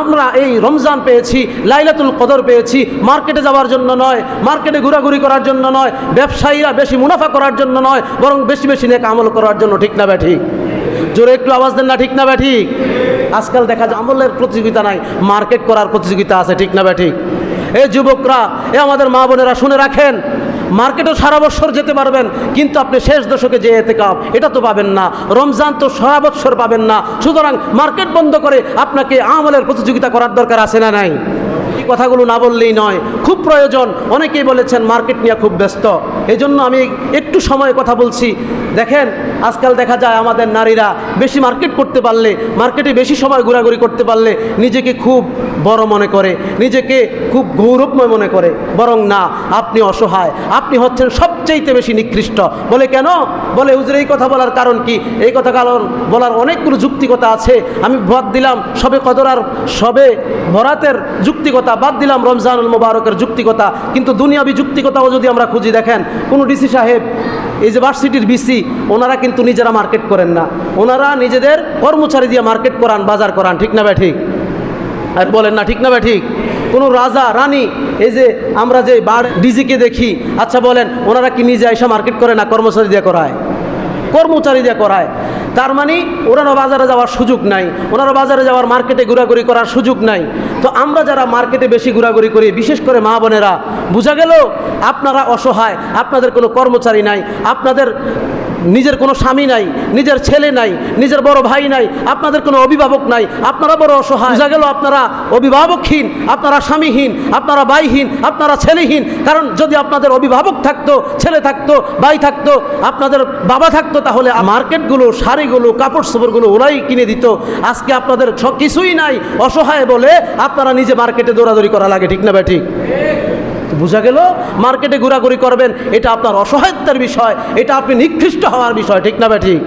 আমরা এই রমজান পেয়েছি, লাইলাতুল কদর পেয়েছি, মার্কেটে যাওয়ার জন্য নয়, মার্কেটে ঘোরাঘুরি করার জন্য নয়, ব্যবসায়ীরা বেশি মুনাফা করার জন্য নয়, বরং বেশি বেশি নেক আমল করার জন্য, ঠিক না ঠিক? জোরে একটু আওয়াজ দেন না, ঠিক না ঠিক? আজকাল দেখা যায় আমলের প্রতিযোগিতা নাই, মার্কেট করার প্রতিযোগিতা আছে, ঠিক না ঠিক? এই যুবকরা, এ আমাদের মা বোনেরা শুনে রাখেন মার্কেটও সারা বছর যেতে পারবেন, কিন্তু আপনি শেষ দশকে যে এতে কাপ এটা তো পাবেন না। রমজান তো সারা বছর পাবেন না। সুতরাং মার্কেট বন্ধ করে আপনাকে আমলের প্রতিযোগিতা করার দরকার আছে না নাই? এই কথাগুলো না বললেই নয়। খুব প্রয়োজন। অনেকেই বলেছেন, মার্কেট নিয়ে খুব ব্যস্ত। এই জন্য আমি একটু সময় কথা বলছি। দেখেন আজকাল দেখা যায় আমাদের নারীরা বেশি মার্কেট করতে পারলে, মার্কেটে বেশি সময় ঘোরাঘুরি করতে পারলে নিজেকে খুব বড় মনে করে, নিজেকে খুব গৌরবময় মনে করে। বরং না, আপনি অসহায়, আপনি হচ্ছেন সবচাইতে বেশি নিকৃষ্ট। বলে কেন? বলে, হুজুর, এই কথা বলার কারণ কি? এই কথা কারণ বলার অনেকগুলো যুক্তিকতা আছে। আমি বাদ দিলাম সবে কদরার সবে ভরাতের যুক্তিকতা বাদ দিলাম রমজানুল মোবারকের যুক্তিকতা কিন্তু দুনিয়াবি যুক্তিকতাও যদি আমরা খুঁজি দেখেন, কোনো ডিসি সাহেব, এই যে ভার্সিটির বিসি ওনারা কিন্তু নিজেরা মার্কেট করেন না। ওনারা নিজেদের কর্মচারী দিয়ে মার্কেট করান, বাজার করান, ঠিক না ভাই ঠিক? আর বলেন না, ঠিক না ভাই ঠিক? কোনো রাজা, রানী, এই যে আমরা যে বার ডিজিকে দেখি আচ্ছা বলেন, ওনারা কি নিজে এসে মার্কেট করে না কর্মচারী দিয়ে করায়? কর্মচারী দিয়ে করায়। তার মানে ওনারা বাজারে যাওয়ার সুযোগ নাই, ওনারা বাজারে যাওয়ার মার্কেটে ঘোরাঘুরি করার সুযোগ নাই। তো আমরা যারা মার্কেটে বেশি ঘোরাঘুরি করি, বিশেষ করে মা বোনেরা, বোঝা গেল? আপনারা অসহায়, আপনাদের কোনো কর্মচারী নাই, আপনাদের নিজের কোনো স্বামী নাই, নিজের ছেলে নাই, নিজের বড় ভাই নাই, আপনাদের কোনো অভিভাবক নাই, আপনারা বড় অসহায়। গেল আপনারা অভিভাবকহীন, আপনারা স্বামীহীন, আপনারা ভাইহীন, আপনারা ছেলেহীন। কারণ যদি আপনাদের অভিভাবক থাকতো, ছেলে থাকতো, ভাই থাকতো, আপনাদের বাবা থাকতো, তাহলে মার্কেটগুলো, শাড়িগুলো, কাপড় চোপড়গুলো ওরাই কিনে দিত। আজকে আপনাদের কিছুই নাই। অসহায় বলে আপনারা নিজে মার্কেটে দৌড়াদৌড়ি করা লাগে, ঠিক না ভাই, ঠিক? তো বোঝা গেল, মার্কেটে ঘোরাঘুরি করবেন, এটা আপনার অসহায়ত্বের বিষয়, এটা আপনি নিকৃষ্ট হওয়ার বিষয়, ঠিক না ঠিক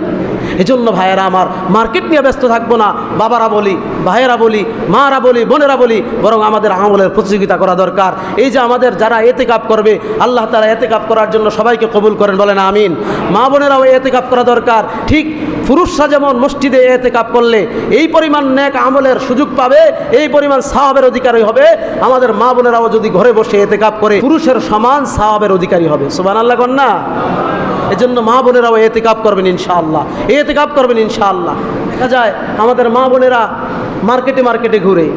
এজন্য ভাইয়েরা আমার, মার্কেট নিয়ে ব্যস্ত থাকব না, বাবারা বলি, ভাইয়েরা বলি, মারা বলি, বোনেরা বলি, বরং আমাদের আমলের প্রতিযোগিতা করা দরকার। এই যে আমাদের যারা এতে কাপ করবে, আল্লাহ তারা এতে কাপ করার জন্য সবাইকে কবুল করেন বলেন, আমিন। মা বোনেরাও এতে কাপ করা দরকার, ঠিক পুরুষরা যেমন মসজিদে এতে কাপ করলে এই পরিমাণ ন্যাক আমলের সুযোগ পাবে, এই পরিমাণ সাহাবের অধিকারী হবে। আমাদের মা বোনেরাও যদি ঘরে বসে এতে কাপ করে, পুরুষের সমান সাহাবের অধিকারী হবে। সুবান আল্লাহ কন্যা এজন্য মা বোনেরাও এতে কাপ করবেন ইনশাআল্লাহ। এতে কাপ করবেন ইনশাআল্লাহ। দেখা যায়, আমাদের মা বোনেরা মার্কেটে মার্কেটে ঘুরে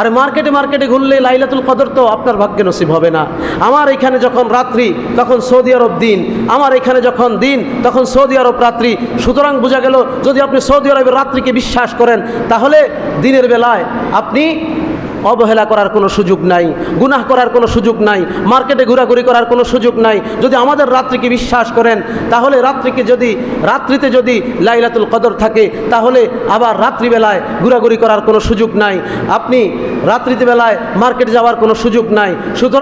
আর মার্কেটে মার্কেটে ঘুরলে লাইলাতুল কদর তো আপনার ভাগ্যে নসিব হবে না। আমার এখানে যখন রাত্রি, তখন সৌদি আরব দিন। আমার এখানে যখন দিন, তখন সৌদি আরব রাত্রি। সুতরাং বোঝা গেল, যদি আপনি সৌদি আরবের রাত্রিকে বিশ্বাস করেন, তাহলে দিনের বেলায় আপনি অবহেলা করার কোনো সুযোগ নাই, গুনাহ করার কোনো সুযোগ নাই, মার্কেটে ঘোরাঘুরি করার কোনো সুযোগ নাই। যদি আমাদের রাত্রিকে বিশ্বাস করেন, তাহলে রাত্রিকে যদি, রাত্রিতে যদি লাইলাতুল কদর থাকে, তাহলে আবার রাত্রিবেলায় ঘোরাঘুরি করার কোনো সুযোগ নাই। আপনি রাত্রিতে বেলায় মার্কেটে যাওয়ার কোনো সুযোগ নাই। সুতরাং